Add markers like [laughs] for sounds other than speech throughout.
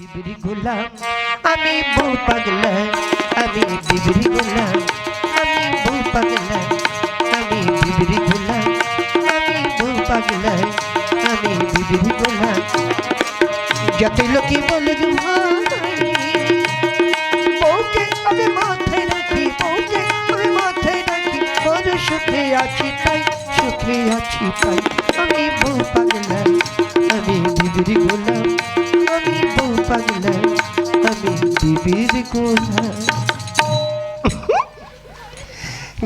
বিবরি গোলাম আমি বউ পাগলা, আমি বিবরি গোলাম আমি বউ পাগলা, আমি বিবরি গোলাম আমি বউ পাগলা, আমি বিবরি গোলাম যত লোকে বউকে আমি আছি তাই, সুখে আছি তাই, আমি বউ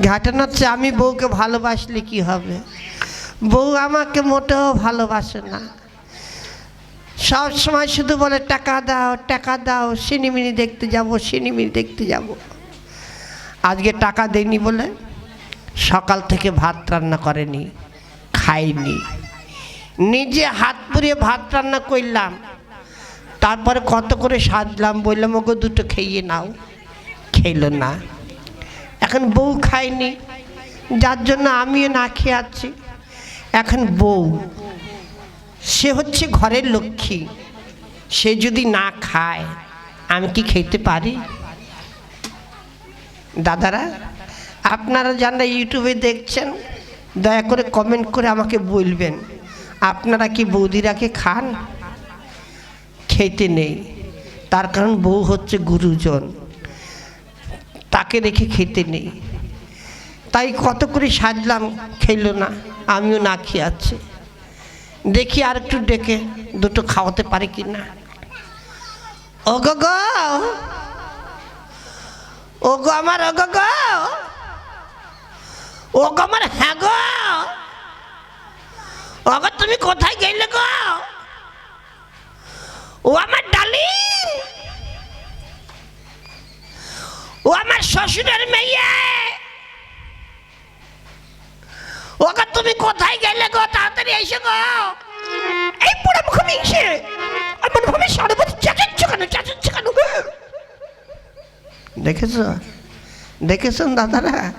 ঘাটানো হচ্ছে আমি বউকে ভালোবাসলে কি হবে? বউ আমাকে মোটেও ভালোবাসে না। সব সময় শুধু বলে, টাকা দাও টাকা দাও সিনেমিনি দেখতে যাব সিনেমিনি দেখতে যাব। আজকে টাকা দেয়নি বলে সকাল থেকে ভাত রান্না করেনি, খাইনি। নিজে হাত পুড়িয়ে ভাত রান্না করলাম। তারপরে কত করে সাজলাম বললাম ওকে দুটো খেয়ে নাও। খেলো না। এখন বউ খায়নি, যার জন্য আমিও না খেয়ে আছি। এখন বউ, সে হচ্ছে ঘরের লক্ষ্মী, সে যদি না খায়, আমি কি খেতে পারি? দাদারা, আপনারা যারা ইউটিউবে দেখছেন, দয়া করে কমেন্ট করে আমাকে বলবেন, আপনারা কি বৌদিরাকে খান? খেতে নেই, তার কারণ বউ হচ্ছে গুরুজন। তাকে রেখে খেতে নেই। তাই কত করে সাজলাম, খেলো না, আমিও না খেয়ে আছি। দেখি আর একটু ডেকে দুটো খাওয়াতে পারে কি না। ও গো ও গো আমার ও গো ও গো আমার হ্যাঁ গো ও তুমি কোথায় গেলে গো? ও আমার ডালি ও আমার শ্বশুরের মেয়ে ওগো তুমি কোথায় গেলে গো তাড়াতাড়ি এই পুরো দেখেছ? দেখেছেন দাদারা?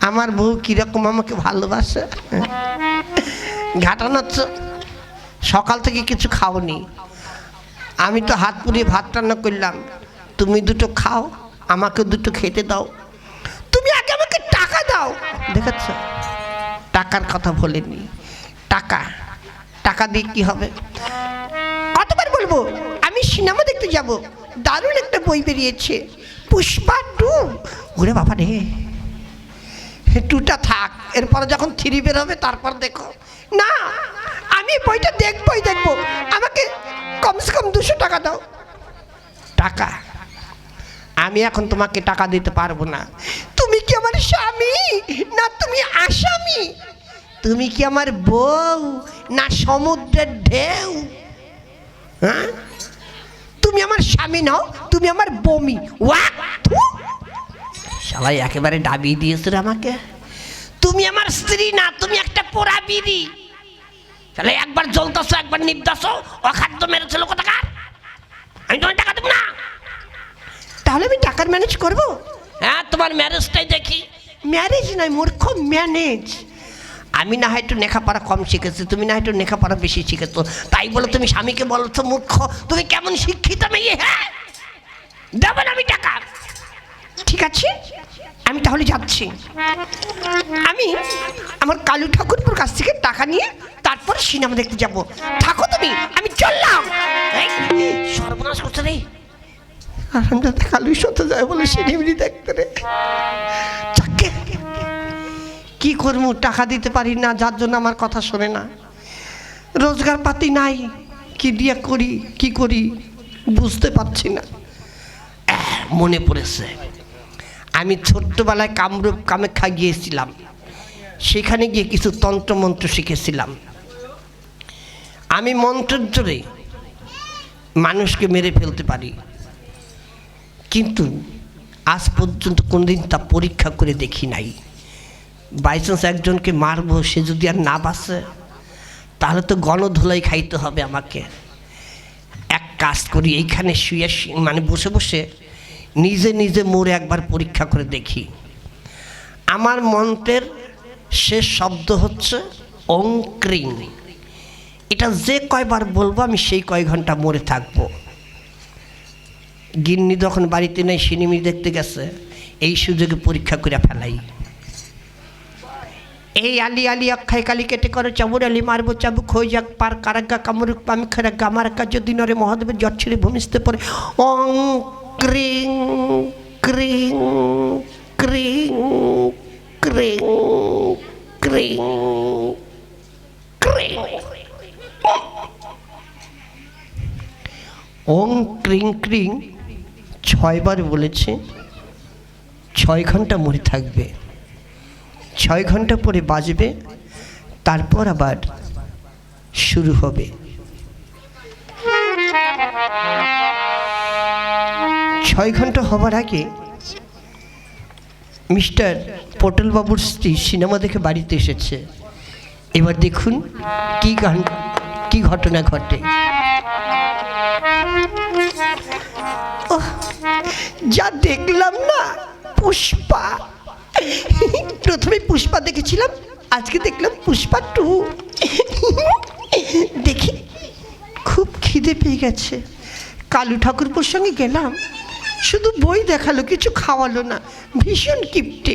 আমার বউ কীরকম আমাকে ভালোবাসে? ঘাটানোচ্ছ? সকাল থেকে কিছু খাওনি। আমি তো হাত পুড়িয়ে ভাত রান্না করলাম। তুমি দুটো খাও, আমাকে দুটো খেতে দাও। তুমি আগে আমাকে টাকা দাও। দেখেছ? টাকার কথা বলেনি। টাকা। টাকা দিয়ে কি হবে? কতবার বলব, আমি সিনেমা দেখতে যাব, দারুণ একটা বই বেরিয়েছে, পুষ্পা টু। ওরে বাবা রে টুটা থাক, এরপরে যখন থ্রি বেরোবে, তারপর দেখো। না, আমি বইটা দেখবই দেখব। আমাকে কমসে কম দুশো টাকা দাও। টাকা? আমি এখন তোমাকে টাকা দিতে পারব না। তুমি কি আমার স্বামী? না, তুমি আসামি? তুমি কি আমার বউ না সমুদ্রের ঢেউ? হ্যাঁ? তুমি আমার স্বামী নাও তুমি আমার বমি। ওয়াক সবাই একেবারে ডাবিয়ে দিয়েছে রে আমাকে। তুমি আমার স্ত্রী না তুমি একটা পোড়া বিড়ি। তাহলে একবার জ্বলতেছো একবার নিবদাসো অখাদ্য মেরেছিল কোথাকার? আমি তোমার টাকা দেবো না। তাহলে আমি টাকার ম্যানেজ করব? হ্যাঁ তোমার ম্যারেজটাই দেখি। ম্যারেজ নয় মূর্খ ম্যানেজ। আমি না হয় একটু লেখাপড়া কম শিখেছি, তুমি না একটু লেখাপড়া বেশি শিখেছো। তাই বলে তুমি স্বামীকে বলছো, মূর্খ, তুমি কেমন শিক্ষিত মেয়ে হ্যাঁ? দেবো আমি টাকা। ঠিক আছে, আমি তাহলে যাচ্ছি। আমি আমার কালু ঠাকুরপুর কাছ থেকে টাকা নিয়ে তারপর সিনেমা দেখতে যাব। থাকো তুমি, আমি চললাম। সর্বনাশ করছে রে। আরামদাদা কালুর সাথে যায় বলে সিনেমিনি দেখতে রে। কি করব? টাকা দিতে পারি না, যার জন্য আমার কথা শোনে না। রোজগার পাতি নাই, কি দিয়া করি, কি করি বুঝতে পারছি না। মনে পড়েছে, আমি ছোট্টবেলায় কামরূপ কামেখ্যা গিয়েছিলাম। সেখানে গিয়ে কিছু তন্ত্রমন্ত্র শিখেছিলাম। আমি মন্ত্রের জোরে মানুষকে মেরে ফেলতে পারি। কিন্তু আজ পর্যন্ত কোনদিন তা পরীক্ষা করে দেখি নাই। বাইচান্স একজনকে মারবো, সে যদি আর না বাসে তাহলে তো গণধুলাই খাইতে হবে আমাকে। এক কাজ করি, এইখানে শুয়ে মানে বসে বসে নিজে নিজে মোড়ে একবার পরীক্ষা করে দেখি। আমার মন্ত্রের শেষ শব্দ হচ্ছে অঙ্ক্রিং এটা যে কয়বার বলব, আমি সেই কয় ঘণ্টা মরে থাকব। গিন্নি যখন বাড়িতে নেই সিনেমি দেখতে গেছে, এই সুযোগে পরীক্ষা করে ফেলাই। এই আলি আলি অক্ষয় কালি কেটে করে, চাবুর আলি মারবো, চাবুক হয়ে যাক, পার কারাগা কামরুক, পামি খারাগা, আমার কার্য দিনরে মহাদেবের জট ছেড়ে ভূমিষ্ঠে পড়ে। অং ক্রিং ক্রিং ক্রিং ক্রিং ক্রিং ক্রিং। ওং ক্রিং ক্রিং, ছয়বার বলেছে, ছয় ঘণ্টা মরে থাকবে। ছয় ঘণ্টা পরে বাজবে, তারপর আবার শুরু হবে। ছয় ঘণ্টা হবার আগে মিস্টার পটলবাবুর স্ত্রী সিনেমা দেখে বাড়িতে এসেছে। এবার দেখুন কি গান, কি ঘটনা ঘটে। যা দেখলাম না, পুষ্পা। প্রথমে পুষ্পা দেখেছিলাম, আজকে দেখলাম পুষ্পা টু। দেখি, খুব খিদে পেয়ে গেছে। কালু ঠাকুরপুর সঙ্গে গেলাম, শুধু বই দেখাল, কিছু খাওয়ালো না, ভীষণ কিপটে।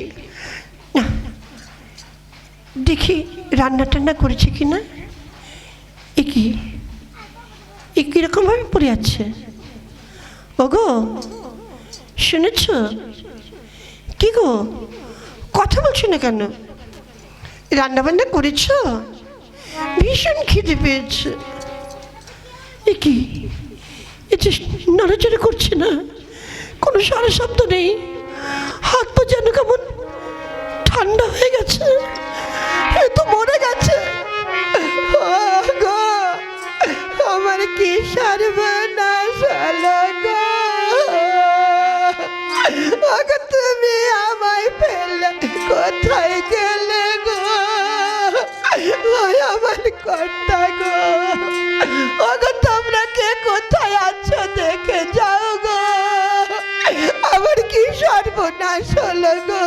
দেখি রান্না টান্না করেছে কি না এ কি? এ কীরকমভাবে পড়ে আছে? ওগো, শুনেছ? কি গো? কথা বলছো না কেন? রান্না বান্না করেছ? ভীষণ খিদে পেয়েছে। এ কি? এ যে নড়াচড়া করছে না? কোনো সারা শব্দ নেই। হাত পা যেন কেমন ঠান্ডা হয়ে গেছে। এ তো মরে গেছে। আমার কি গো ওগো তুমি ফেলে কোথায় গেলে গো? ওই আমার কর্তা গো। ওগো তোমরা কে কোথায় আছো দেখে যাও গো। আমার কি সর্বনাশ হলো গো?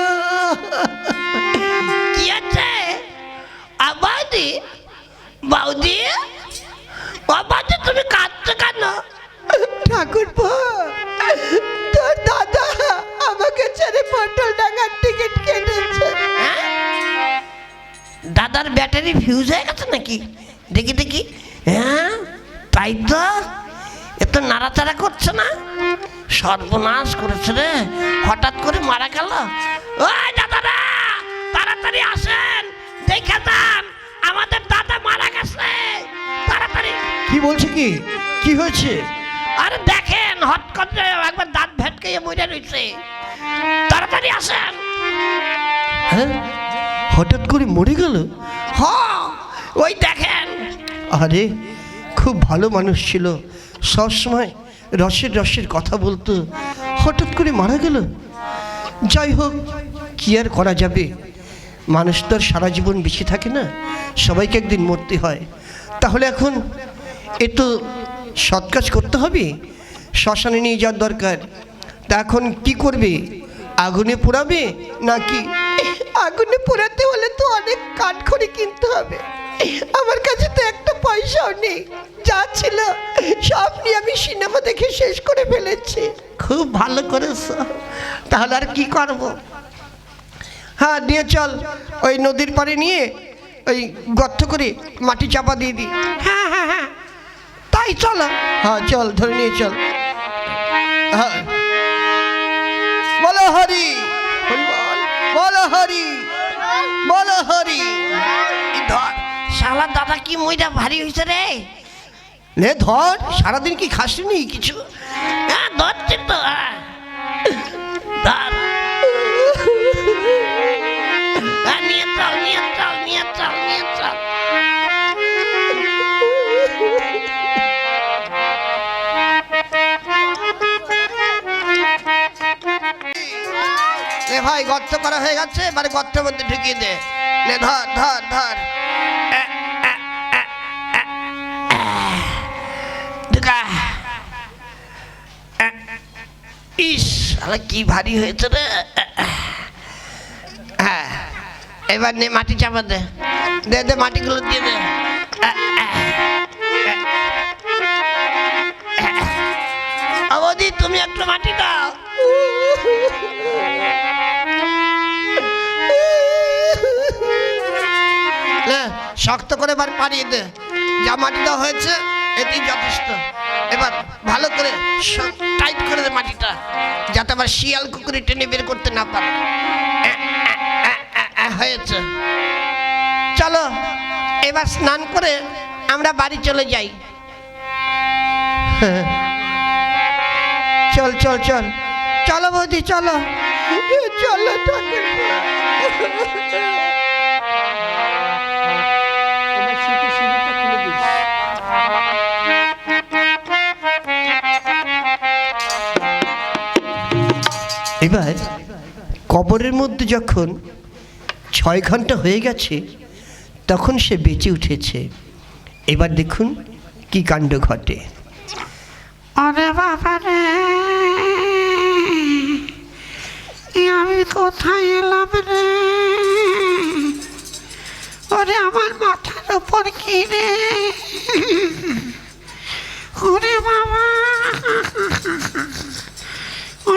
কি আছে? আবাদি? বৌদি বাবাজি তুমি কাঁদছো কেন? ঠাকুর দাদার ব্যাটারি ফিউজ হয়ে গেছে নাকি? দেখি দেখি। হ্যাঁ তাই তো। এত নাড়াচাড়া করছে না? সর্বনাশ করেছে রে। হঠাৎ করে মারা গেল। ওই দাদারা তাড়াতাড়ি আসেন। দেখে যান আমাদের দাদা মারা গেছে। তাড়াতাড়ি। কি বলছে কি? কি হয়েছে? আরে দেখেন হট করে একবার দাঁত ভেটকে মরে রয়েছে তাড়াতাড়ি আসেন। হ্যাঁ? হঠাৎ করে মরে গেল? হ ওই দেখেন। আরে খুব ভালো মানুষ ছিল। সবসময় রসের রসের কথা বলতো। হঠাৎ করে মারা গেল? যাই হোক কি আর করা যাবে? মানুষ তো আর সারা জীবন বেঁচে থাকে না। সবাইকে একদিন মরতে হয়। তাহলে এখন এ তো সৎ কাজ করতে হবে। শ্মশানে নিয়ে যাওয়ার দরকার। তা এখন কি করবে? আগুনে পোড়াবে নাকি আগুনে পোড়াতে হলে তো অনেক কাঠখড়ি কিনতে হবে। আমার কাছে তো একটা পয়সাও নেই। যা ছিল সব নিয়ে আমি সিনেমা দেখে শেষ করে ফেলেছি। খুব ভালো করেছ। তাহলে আর কি করব? হ্যাঁ নিয়ে চল। ওই নদীর পাড়ে নিয়ে ওই গর্ত করে মাটি চাপা দিয়ে দিই। হ্যাঁ হ্যাঁ হ্যাঁ। তাই চলো। হ্যাঁ চল ধরে নিয়ে চল। হ্যাঁ। বলো হরি। হরি বলো হরি। ধর শালা দাদা কি মইটা ভারী হয়েছে রে? নে ধর সারাদিন কি খাসনি কিছু? হ্যাঁ ধরছি তো হ্যাঁ। ধর। ভাই, গর্ত করা হয়ে গেছে, এবারে গর্তের মধ্যে ঢুকিয়ে দে। ধর ধর ধর। ইস কি ভারী হয়েছে রে। হ্যাঁ এবার নে মাটি চাপা দে। দে দে মাটিগুলো দিয়ে দে। অবধি তুমি একটু মাটি দাও। শক্ত করে এবার পাড়িয়ে দে। যা মাটি দেওয়া হয়েছে, এটি যথেষ্ট। এবার ভালো করে টাইট করে দে মাটিটা, যাতে আবার শিয়াল কুকুরে টেনে বের করতে না পারে। হয়েছে। চলো, এবার স্নান করে আমরা বাড়ি চলে যাই। [laughs] চল চল চল। চলো বৌদি, চলো। চলো ঠাকুর এবার কবরের মধ্যে যখন ছয় ঘণ্টা হয়ে গেছে, তখন সে বেঁচে উঠেছে। এবার দেখুন কি কাণ্ড ঘটে। আরে বাবা রে আমি কোথায় এলাম রে? ওরে আমার মাথার উপর কি রে? ওরে বাবা।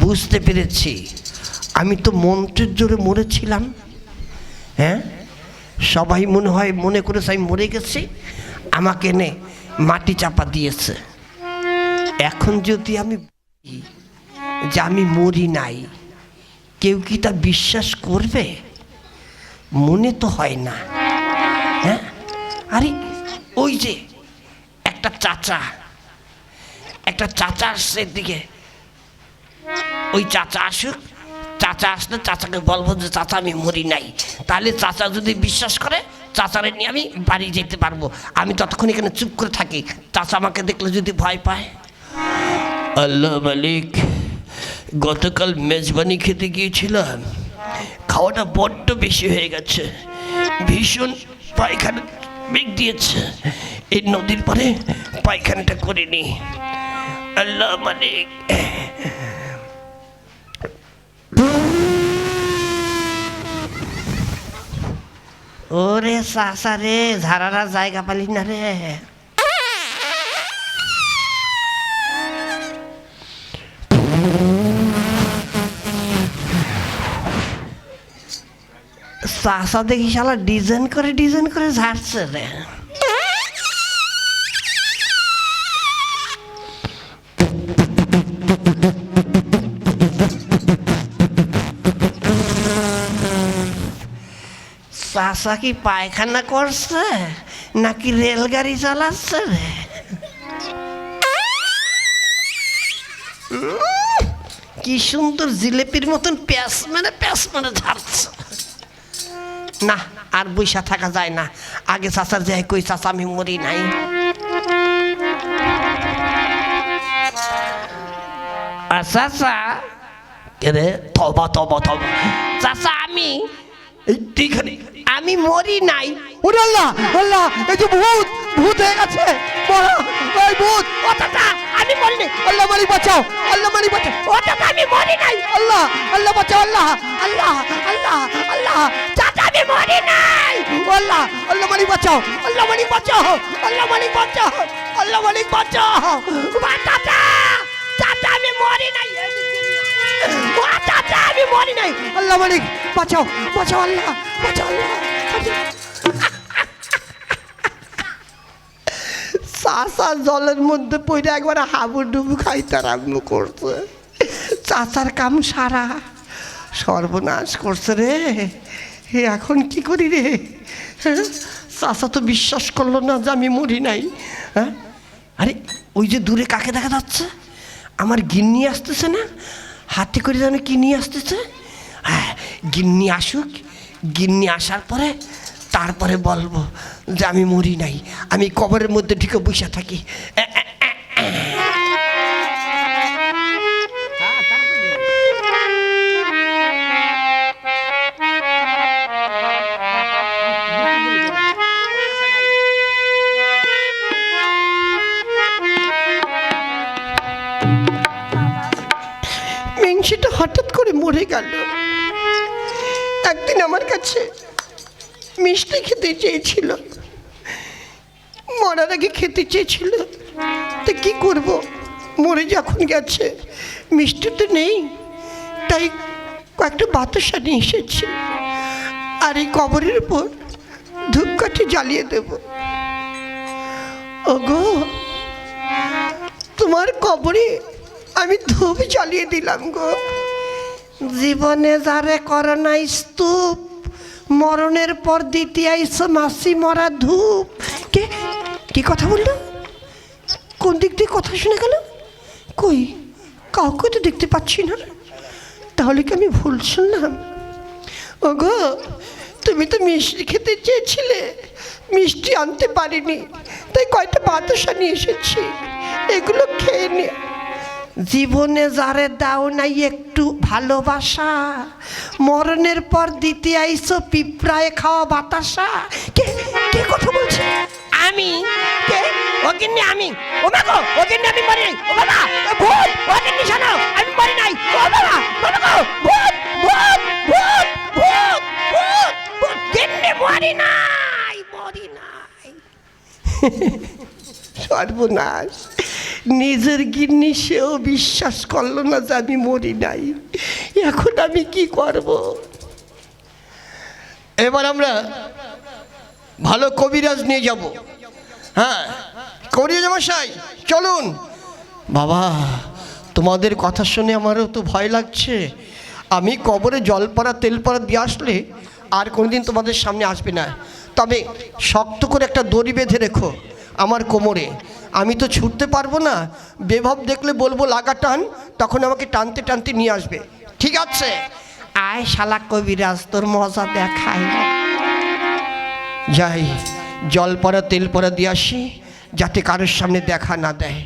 বুঝতে পেরেছি। আমি তো মন্ত্রের জোরে মরেছিলাম। হ্যাঁ? সবাই মনে হয় মনে করেছে আমি মরে গেছি। আমাকে এনে মাটি চাপা দিয়েছে। এখন যদি আমি যে আমি মরি নাই, কেউ কি তা বিশ্বাস করবে? মনে তো হয় না। হ্যাঁ? আরে, ওই যে একটা চাচা একটা চাচা আসছে দিকে ওই চাচা আসুক, চাচা আসলে চাচাকে বলব যে, চাচা, আমি মরি নাই। তাহলে চাচা যদি বিশ্বাস করে, চাচারে নিয়ে আমি বাড়ি যেতে পারব। আমি ততক্ষণ এখানে চুপ করে থাকি। চাচা আমাকে দেখলে যদি ভয় পায়। আল্লাহ মালিক, গতকাল মেজবানি খেতে গিয়েছিলাম। খাওয়াটা বড্ড বেশি হয়ে গেছে। ভীষণ পায়খানা বেগ দিয়েছে। এই নদীর পরে পায়খানাটা করিনি। আল্লাহ মালিক ওরে সাসা রে, ঝাড়ারা জায়গা পালি না রে। চাষা দেখি শালা ডিজাইন করে ডিজাইন করে ঝাড়ছে রে। চাষা কি পায়খানা করছে, নাকি রেলগাড়ি চালাচ্ছে রে? কি সুন্দর জিলেপির মতন প্যাস মানে প্যাস মানে ঝাড়ছে। না, আর বৈশা থাকা যায় না। আগে চাচার যাই কই চাচা, আমি মরি নাই। চাচা রে তবা তবা তবা চাচা, আমি এই এইখানে আমি মরি নাই। ভূত ভূত হয়ে গেছে। চাচা আমি মরি নাই। চাচা আমি মরি নাই। আল্লাহ মালিক, বাঁচাও বাঁচাও আল্লাহ বাঁচাও আল্লাহ। চাচা জলের মধ্যে পড়ে একবার হাবুডুবু খাইতে আরম্ভ করছে। চাচার কাম সারা, সর্বনাশ করছে রে। হে, এখন কি করি রে? চাচা তো বিশ্বাস করল না যে আমি মরি নাই। হ্যাঁ? আরে, ওই যে দূরে কাকে দেখা যাচ্ছে? আমার গিন্নি আসতেছে না? হাতে করে যেন কি নিয়ে আসতেছে? হ্যাঁ গিন্নি আসুক। গিন্নি আসার পরে তারপরে বলব যে আমি মরি নাই। আমি কবরের মধ্যে ঢুকে বসে থাকি। গেল। একদিন আমার কাছে মিষ্টি খেতে চেয়েছিল। মরার আগে খেতে চেয়েছিল। তো কি করব? মরে যখন গেছে, মিষ্টি তো নেই, তাই কয়েকটা বাতাসা নিয়ে এসেছি। আর এই কবরের উপর ধূপকাঠি জ্বালিয়ে দেব। ওগো, তোমার কবরে আমি ধূপ জ্বালিয়ে দিলাম গো। জীবনে যারে করোনা স্তূপ, মরণের পর দ্বিতীয় মাসি মরা ধূপ। কে? কি কথা বলল? কোন দিক দিয়ে কথা শুনে গেল? কই? কাউকে তো দেখতে পাচ্ছি না। তাহলে কি আমি ভুল শুনলাম? ওগো, তুমি তো মিষ্টি খেতে চেয়েছিলে। মিষ্টি আনতে পারিনি। তাই কয়টা বাতাসা নিয়ে এসেছি। এগুলো খেয়ে নে। জীবনে যারে দাও নাই একটু ভালোবাসা মরণের পর দিতে আইসো পিঁপড়ায় খাওয়া বাতাসা। কে কে কথা বলছে? আমি? কে? ওগিন্নি আমি। ও মা গো ওগিন্নি আমি মরি। নাই ও বাবা ও ভূত ওগিন্নি শোনো আমি মরি নাই। ও বাবা বাবা গো ভূত ভূত ভূত ভূত ভূত ভূত। গিন্নি মরি নাই মরি নাই। [laughs] সর্বনাশ। নিজের গিন্নি সেও বিশ্বাস করল না যে আমি মরি নাই। এখন আমি কি করব? এবার আমরা ভালো কবিরাজ নিয়ে যাব। হ্যাঁ কবিরাজ মশাই, চলুন। বাবা, তোমাদের কথা শুনে আমারও তো ভয় লাগছে। আমি কবরে জল পড়া তেল পড়া দিয়ে আসলে আর কোনোদিন তোমাদের সামনে আসবে না। তবে শক্ত করে একটা দড়ি বেঁধে রেখো আমার কোমরে। আমি তো ছুটতে পারব না। বেভব দেখলে বলব, লাগা টান, তখন আমাকে টানতে টানতে নিয়ে আসবে। ঠিক আছে? আয় শালা কবিরাজ, তোর মজা দেখায় যাই, জল পড়া তেল পড়া দিয়ে আসি, যাতে কারোর সামনে দেখা না দেয়।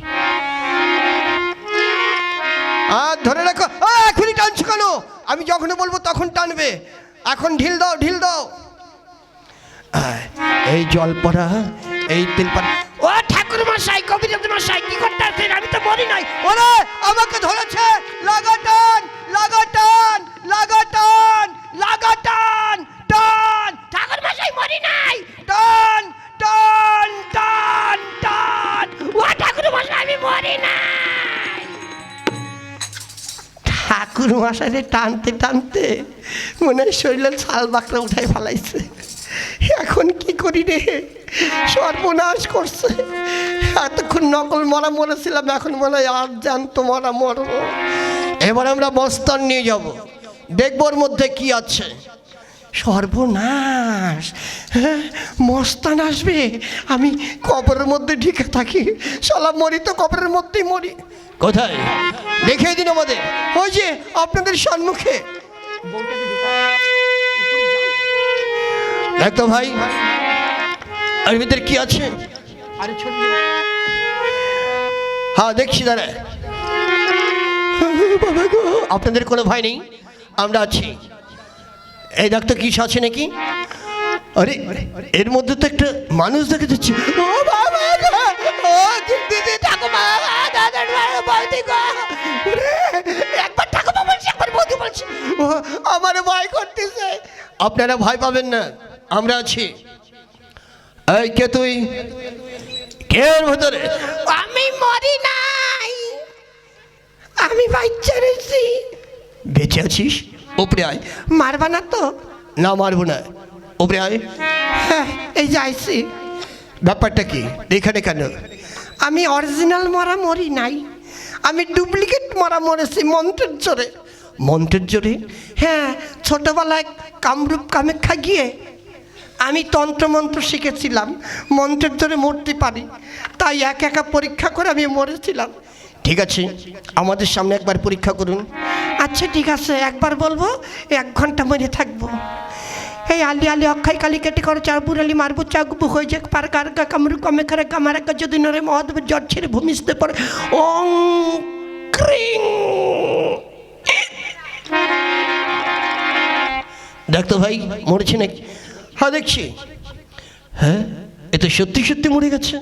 আর ধরে রাখো এখনই টানছো কেন? আমি যখন বলব তখন টানবে। এখন ঢিল দাও ঢিল দাও। এই জল পড়া এই তেল পড়া মশাই কি করতে আমি তো মরি নাই। ওরে আমাকে ধরেছে। লাগাটান লাগাটান লাগাটান লাগাটান টান। ঠাকুর মশাই মরি নাই। টান টান টান টান। ও ঠাকুর মশাই আমি মরি নাই। ঠাকুর মশাইরে টানতে টানতে মনে হয় শরীরের ছাল বাকড়া উঠাই ফেলাইছে। এখন কি করি রে? সর্বনাশ করছে। এতক্ষণ নকল মরা মরেছিলাম, এখন মনে হয় আর জানতো মরা মরবো। এবার আমরা বস্তান নিয়ে যাব। দেখব ওর মধ্যে কি আছে। সর্বনাশ। হ্যাঁ মস্তান আসবে। আমি কবরের মধ্যে ঢেকে থাকি। শালা, মরি তো কবরের মধ্যেই মরি। কোথায়? দেখিয়ে দিন আমাদের। ওই যে, আপনাদের সম্মুখে। দেখ ভাই, আর ভিতরে কি আছে? হ্যাঁ দেখছি দাঁড়া আপনাদের কোনো ভয় নেই? আমরা আছি। এই ডাক্তার কি আছে নাকি? আরে, এর মধ্যে তো একটা মানুষ দেখা যাচ্ছে। একবার আমার ভয় করতেছে। আপনারা ভয় পাবেন না। আমরা আছি। এই, কে তুই? এর ভেতরে। আমি মরি নাই। আমি বাচ্চা রয়েছি। বেঁচে আছিস? ওপরে আয়। মারবা না তো? না মারবো না। ওপরে আয়। হ্যাঁ, এই যাইছি ব্যাপারটা কি? এখানে কেন? আমি অরিজিনাল মরা মরি নাই। আমি ডুপ্লিকেট মরা মরেছি মন্ত্রের জোরে। মন্ত্রের জোরে? হ্যাঁ ছোটবেলায় কামরূপ কামেক্ষা গিয়ে আমি তন্ত্রমন্ত্র শিখেছিলাম, মন্ত্রের ধরে মরতে পারি। তাই এক একা পরীক্ষা করে আমি মরেছিলাম। ঠিক আছে, আমাদের সামনে একবার পরীক্ষা করুন। আচ্ছা ঠিক আছে, একবার বলব, এক ঘণ্টা মরে থাকব। এই আলি আলি অক্ষয় কালি কেটে করে চার বুড়ালি মারবো চাকবু হয়ে যাক, পার কার কামরু কমে করে কামার কা যদি নরে মহাদেব জ্বর ছেড়ে ভূমিষ্ঠে পড়ে ওং ক্রিং। দেখ তো ভাই, মরেছে নাকি? হ্যাঁ দেখছি। হ্যাঁ এ তো সত্যি সত্যি মরে গেছে?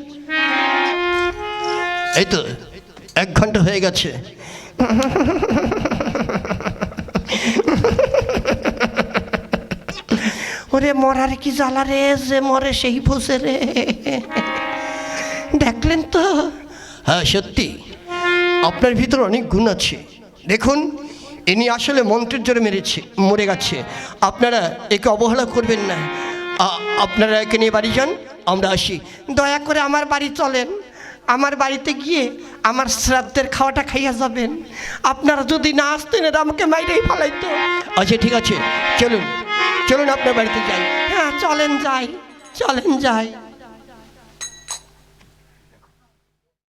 এই তো, এক ঘণ্টা হয়ে গেছে। ওরে মরার কি জ্বালা রে, যে মরে সেই বসে রে। দেখলেন তো? হ্যাঁ সত্যি। আপনার ভিতর অনেক গুণ আছে। দেখুন, ইনি আসলে মন্ত্রের জোরে মেরেছে, মরে গেছে। আপনারা একে অবহেলা করবেন না। আপনারা একে নিয়ে বাড়ি যান, আমরা আসি। দয়া করে আমার বাড়ি চলেন। আমার বাড়িতে গিয়ে আমার শ্রাদ্ধের খাওয়াটা খাইয়া যাবেন। আপনারা যদি না আসতেন, এরা আমাকে মাইরেই ফালাইতো। আচ্ছা ঠিক আছে। চলুন। চলুন আপনার বাড়িতে যাই। হ্যাঁ চলেন যাই। চলেন যাই।